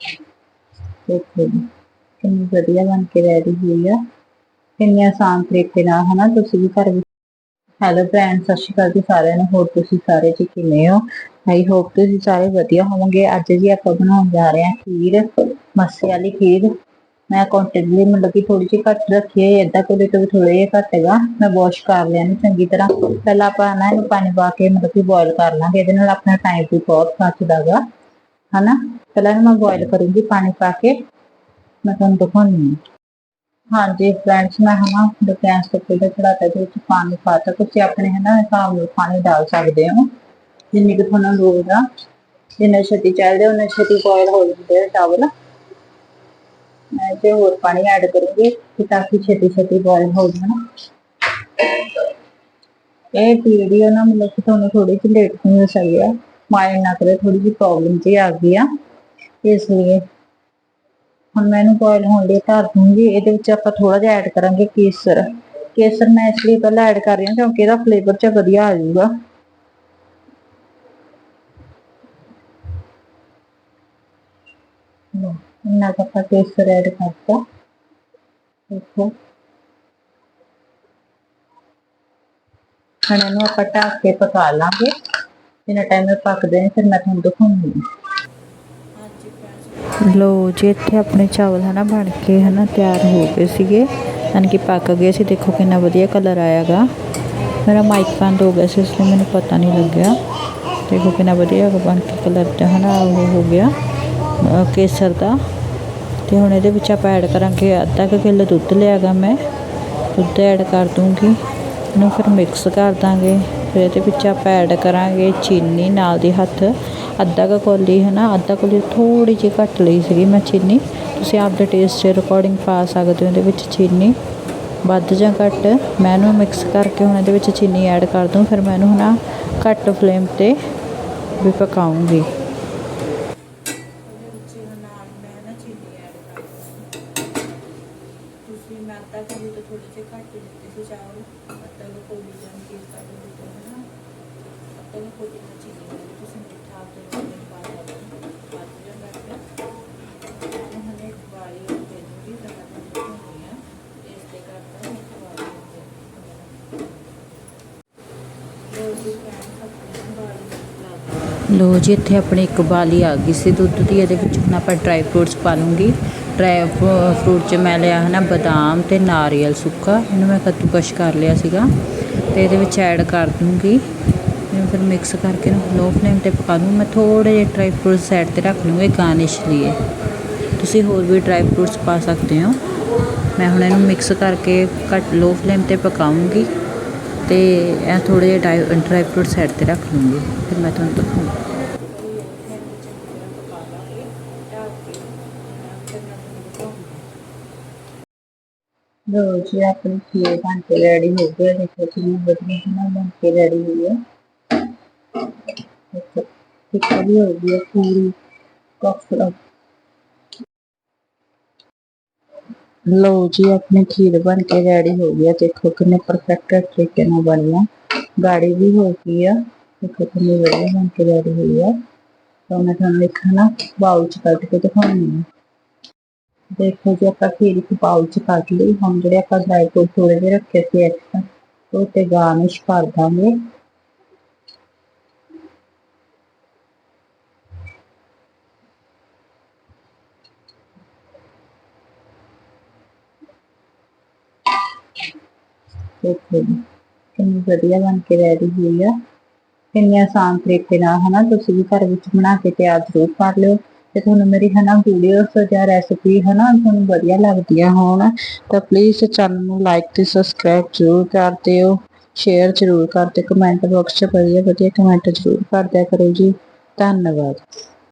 ਦੇਖੋ ਜੀ, ਕਿੰਨੀ ਵਧੀਆ ਬਣ ਕੇ ਰੈਡੀ ਹੋਈ ਆ। ਕਿੰਨੇ ਆਸਾਨ ਤਰੀਕੇ ਨਾਲ, ਹਨਾ, ਤੁਸੀਂ ਵੀ ਘਰ ਵਿੱਚ ਹੈਲੋ ਫਰੈਂਡ ਸਤਿ ਸ਼੍ਰੀ ਅਕਾਲ ਜੀ ਸਾਰਿਆਂ ਨੂੰ, ਹੋਰ ਤੁਸੀਂ ਸਾਰੇ ਜੀ ਕਿਵੇਂ ਹੋ? ਆਈ ਹੋਪ ਤੁਸੀਂ ਸਾਰੇ ਵਧੀਆ ਹੋਵੋਗੇ। ਅੱਜ ਜੀ ਆਪਾਂ ਬਣਾਉਣ ਜਾ ਰਹੇ ਹਾਂ ਖੀਰ, ਮੱਸੇ ਵਾਲੀ ਖੀਰ। ਮੈਂ ਕੁਆਂਟੀਟੀ ਮਤਲਬ ਕਿ ਥੋੜੀ ਜਿਹੀ ਘੱਟ ਰੱਖੀ ਹੈ ਏਦਾਂ ਕੋਲੇ ਤੋਂ ਵੀ ਥੋੜਾ ਜਿਹਾ ਘੱਟ ਹੈਗਾ। ਮੈਂ ਵਾਸ਼ ਕਰ ਲਿਆ ਇਹਨੂੰ ਚੰਗੀ ਤਰ੍ਹਾਂ। ਪਹਿਲਾਂ ਆਪਾਂ ਨਾ ਇਹਨੂੰ ਪਾਣੀ ਪਾ ਕੇ ਮਤਲਬ ਕਿ ਬੋਇਲ ਕਰ ਲਾਂਗੇ। ਇਹਦੇ ਨਾਲ ਆਪਣਾ ਟਾਈਮ ਵੀ ਬਹੁਤ ਬਚਦਾਗਾ ਹਨਾ? ਪਹਿਲਾਂ ਇਹਨੂੰ ਮੈਂ ਬੋਇਲ ਕਰੂੰਗੀ ਪਾਣੀ ਪਾ ਕੇ। ਮੈਂ ਤੁਹਾਨੂੰ ਦਿਖਾਉਂਦੀ ਹਾਂ। ਹਾਂਜੀ ਫਰੈਂਡਸ ਮੈਂ ਹਨਾ ਗੈਸ ਤੇ ਪਹਿਲਾਂ ਚੜਾਤਾ ਦੇ ਵਿੱਚ ਪਾਣੀ ਪਾਤਾ ਤੁਸੀਂ ਆਪਣੇ ਹਨਾ ਹਿਸਾਬ ਨਾਲ ਪਾਣੀ ਡਾਲ ਸਕਦੇ ਹੋ। ਜਿੰਨੀ ਕੁ ਤੁਹਾਨੂੰ ਲੋੜ ਆ। ਜਿੰਨਾ ਛੇਤੀ ਚਾਹੀਦਾ ਉਹਨਾਂ ਛੇਤੀ ਬੋਇਲ ਹੋ ਜਾਂਦੇ ਆ ਚਾਵਲ ਮੈਂ ਤੇ ਹੋਰ ਪਾਣੀ ਐਡ ਕਰੂੰਗੀ ਕਿ ਤਾਂ ਕਿ ਛੇਤੀ ਛੇਤੀ ਬੋਇਲ ਹੋ ਜਾਣ। ਇਹ ਵੀਡੀਓ ਨਾ ਮਤਲਬ ਕਿ ਤੁਹਾਨੂੰ ਥੋੜੀ ਜਿਹੀ ਲੇਟ ਹੋ ਸਕੀ ਆ। ਮਾਈਂਡ ਨਾ ਕਰੇ ਥੋੜੀ ਜਿਹੀ ਪ੍ਰੋਬਲਮ ਜੀ ਆ ਗਈ ਆ। ਇਸ ਲਈ ਹੁਣ ਮੈਂ ਇਹਨੂੰ ਬੋਇਲ ਹੋਣ ਲਈ ਧਰ ਦੂੰਗੀ ਇਹਦੇ ਵਿੱਚ ਆਪਾਂ ਥੋੜਾ ਜਿਹਾ ਐਡ ਕਰਾਂਗੇ ਕੇਸਰ। ਕੇਸਰ ਮੈਂ ਇਸ ਲਈ ਪਹਿਲਾਂ ਐਡ ਕਰ ਰਹੀ ਹਾਂ ਕਿਉਂਕਿ ਇਹਦਾ ਫਲੇਵਰ ਚ ਵਧੀਆ ਆ ਜਾਊਗਾ। ਇੰਨਾ ਕੁ ਕੇਸਰ ਐਡ ਕਰਤਾ। ਦੇਖੋ। ਹੁਣ ਇਹਨੂੰ ਆਪਾਂ ਢੱਕ ਕੇ ਪਕਾ ਲਾਂਗੇ। ਜਿੰਨਾ ਟਾਈਮ ਇਹ ਪੱਕਦੇ ਨੇ, ਫਿਰ ਮੈਂ ਤੁਹਾਨੂੰ ਦਿਖਾਉਂਗੀ ਲੋ ਜੀ, ਇੱਥੇ ਆਪਣੇ ਚਾਵਲ ਹਨਾ ਬਣ ਕੇ ਹਨਾ ਤਿਆਰ ਹੋ ਗਏ ਸੀਗੇ। ਯਾਨੀ ਕਿ ਪੱਕ ਗਏ ਸੀ। ਦੇਖੋ ਕਿੰਨਾ ਵਧੀਆ ਕਲਰ ਆਇਆਗਾ। ਮੇਰਾ ਮਾਈਕ ਬੰਦ ਹੋ ਗਿਆ ਸੀ, ਇਸ ਲਈ ਮੈਨੂੰ ਪਤਾ ਨਹੀਂ ਲੱਗਿਆ। ਦੇਖੋ ਕਿੰਨਾ ਵਧੀਆ ਬਣ ਕੇ ਕਲਰ ਤੇ ਹਨਾ, ਉਹ ਹੋ ਗਿਆ ਕੇਸਰ ਦਾ। ਤੇ ਹੁਣ ਇਹਦੇ ਵਿੱਚ ਆਪਾਂ ਐਡ ਕਰਾਂਗੇ ਅੱਧਾ ਕੁ ਕਿਲੋ ਦੁੱਧ ਲਿਆਗਾ ਮੈਂ। ਦੁੱਧ ਐਡ ਕਰ ਦੂੰਗੀ। ਇਹਨੂੰ ਫਿਰ ਮਿਕਸ ਕਰ ਦਾਂਗੇ। ਫਿਰ ਇਹਦੇ ਵਿੱਚ ਆਪਾਂ ਐਡ ਕਰਾਂਗੇ ਚੀਨੀ ਨਾਲ ਦੀ ਹੱਥ। ਅੱਧਾ ਕੁ ਕੌਲੀ ਹੈ ਨਾ ਅੱਧਾ ਕੋਲੀ ਥੋੜੀ ਜਿਹੀ ਘੱਟ ਲਈ ਸੀਗੀ ਮੈਂ ਚੀਨੀ। ਤੁਸੀਂ ਆਪਦੇ ਟੇਸਟ ਦੇ ਅਕੋਰਡਿੰਗ ਪਾ ਸਕਦੇ ਹੋ ਇਹਦੇ ਵਿੱਚ ਚੀਨੀ। ਵੱਧ ਜਾਂ ਘੱਟ, ਮੈਂ ਇਹਨੂੰ ਮਿਕਸ ਕਰਕੇ ਹੁਣ ਇਹਦੇ ਵਿੱਚ ਚੀਨੀ ਐਡ ਕਰ ਦੂੰ, ਫਿਰ ਮੈਂ ਇਹਨੂੰ ਨਾ ਘੱਟ ਫਲੇਮ ਤੇ ਵੀ ਪਕਾਉਂਗੀ। ਤੁਸੀਂ ਮੈਂ ਅੱਧਾ ਕਿਲੋ ਤੋਂ ਥੋੜੇ ਜਿਹੇ ਘੱਟ ਹੀ ਸੀ ਚਾਵਲ ਅੱਧਾ ਕਿਲੋ ਕੋਲੀ ਜਾਂ ਕੀ ਕਰ ਦਿੱਤੇ ਹੈ ਨਾ ਅੱਧਾ ਕਿਲੋ ਕੋਲੀ ਦੀ ਚੀਨੀ ਵਾਲੀ ਤੁਸੀਂ ਮਿੱਠਾ ਆਪਦੇ ਅਕੋਰਡਿੰਗ ਪਾ ਸਕਦੇ ਹੋ ਵੱਧ ਜਾਂ ਘੱਟ ਮੈਂ ਹਨੇ ਵਾਲੀ ਦੇ ਦੂੰਗੀ ਤਾਂ ਮੈਂ ਤੁਹਾਨੂੰ ਦਿਖਾਉਂਦੀ ਹਾਂ ਇਸ ਤੇ ਕਰਦਾ ਇੱਕ ਵਾਲੀ ਦੇ ਲੋ ਜੀ, ਇੱਥੇ ਆਪਣੀ ਇੱਕ ਬਾਲੀ ਆ ਗਈ ਸੀ ਦੁੱਧ ਦੀ, ਇਹਦੇ ਵਿੱਚ ਹੁਣ ਆਪਾਂ ਡਰਾਈ ਫਰੂਟਸ ਪਾ ਲੂੰਗੀ ਡਰਾਈ ਫਰੂਟ ਚ ਮੈਂ ਲਿਆ ਹੈ ਨਾ ਬਦਾਮ ਤੇ ਨਾਰੀਅਲ ਸੁੱਕਾ, ਇਹਨੂੰ ਮੈਂ ਕੱਦੂਕਸ਼ ਕਰ ਲਿਆ ਸੀਗਾ। ਤੇ ਇਹਦੇ ਵਿੱਚ ਐਡ ਕਰ ਦੂੰਗੀ। ਇਹਨੂੰ ਫਿਰ ਮਿਕਸ ਕਰਕੇ ਨਾ ਲੋ ਫਲੇਮ ਤੇ ਪਕਾ ਦੂੰ। ਮੈਂ ਥੋੜੇ ਜਿਹੇ ਡਰਾਈ ਫਰੂਟ ਸਾਈਡ ਤੇ ਰੱਖ ਲੂੰਗੀ ਗਾਰਨਿਸ਼ ਲਈ ਤੁਸੀਂ ਹੋਰ ਵੀ ਡਰਾਈ ਫਰੂਟਸ ਪਾ ਸਕਦੇ ਹੋ। ਮੈਂ ਹੁਣ ਇਹਨੂੰ ਮਿਕਸ ਕਰਕੇ ਘੱਟ ਲੋ ਫਲੇਮ ਤੇ ਪਕਾਉਂਗੀ। ਤੇ ਇਹ ਥੋੜੇ ਜਿਹੇ ਡਰਾਈ ਡਰਾਈ ਫਰੂਟ ਸਾਈਡ ਤੇ ਰੱਖ ਲੂੰਗੀ, ਫਿਰ ਮੈਂ ਤੁਹਾਨੂੰ ਦਿਖਾਉਂਗੀ। ਲੋ ਜੀ, ਆਪਣੀ ਖੀਰ ਬਣ ਕੇ ਰੈਡੀ ਹੋ ਗਿਆ ਦੇਖੋ ਕਿੰਨੀ ਵਧੀਆ ਨਾ ਬਣ ਕੇ ਰੈਡੀ ਹੋਈ ਹੈ। ਦੇਖੋ ਕਿੰਨੀ ਹੋ ਗਈ ਹੈ ਪੂਰੀ। ਕਫਲਾ ਲੋ ਜੀ, ਆਪਣੇ ਖੀਰ ਬਣ ਕੇ ਰੈਡੀ ਹੋ ਗਈ ਹੈ ਦੇਖੋ ਕਿੰਨੇ ਪਰਫੈਕਟ ਤਰੀਕੇ ਨਾਲ ਬਣੀ ਗਾੜੀ ਵੀ ਹੋ ਗਈ ਆ। ਦੇਖੋ ਕਿੰਨੀ ਵਧੀਆ ਬਣ ਕੇ ਰੈਡੀ ਹੋਈ ਹੈ ਤਾਂ ਮੈਂ ਤੁਹਾਨੂੰ ਇੱਕ ਨਾ ਬਾਉਲ ਚ ਕੱਢ ਕੇ ਦਿਖਾਉਂਦੀ ਹਾਂ ਦੇਖੋ ਜੀ, ਆਪਾਂ ਖੀਰ ਇੱਕ ਬਾਉਲ ਚ ਕੱਢ ਲਈ। ਹੁਣ ਜਿਹੜੇ ਆਪਾਂ ਡਰਾਈ ਫਰੂਟ ਥੋੜੇ ਜਿਹੇ ਰੱਖੇ ਸੀ ਐਕਸਟਰਾ ਉਹ ਤੇ ਗਾਰਨਿਸ਼ ਕਰ ਦਾਂਗੇ। ਦੇਖੋ ਜੀ। ਕਿੰਨੀ ਵਧੀਆ ਬਣ ਕੇ ਰੈਡੀ ਹੋਈ ਆ। ਕਿੰਨੇ ਆਸਾਨ ਤਰੀਕੇ ਨਾਲ, ਹਨਾ, ਤੁਸੀਂ ਵੀ ਘਰ ਵਿੱਚ ਬਣਾ ਕੇ ਤਿਆਰ ਜ਼ਰੂਰ ਕਰ ਲਿਓ। ਤੇ ਤੁਹਾਨੂੰ ਮੇਰੀ, ਹਨਾ ਵੀਡੀਓਸ ਜਾਂ ਰੈਸਪੀ ਹਨਾ, ਤੁਹਾਨੂੰ ਵਧੀਆ ਲੱਗਦੀਆਂ ਹੋਣ। ਤਾਂ ਪਲੀਜ਼ ਚੈਨਲ ਨੂੰ ਲਾਈਕ ਤੇ ਸਬਸਕ੍ਰਾਈਬ ਜ਼ਰੂਰ ਕਰ ਦਿਓ। ਸ਼ੇਅਰ ਜ਼ਰੂਰ ਕਰ ਦਿਓ। ਕਮੈਂਟ ਬਾਕਸ 'ਚ ਵਧੀਆ ਵਧੀਆ ਕਮੈਂਟ ਜ਼ਰੂਰ ਕਰਦਿਆ ਕਰੋ ਜੀ। ਧੰਨਵਾਦ।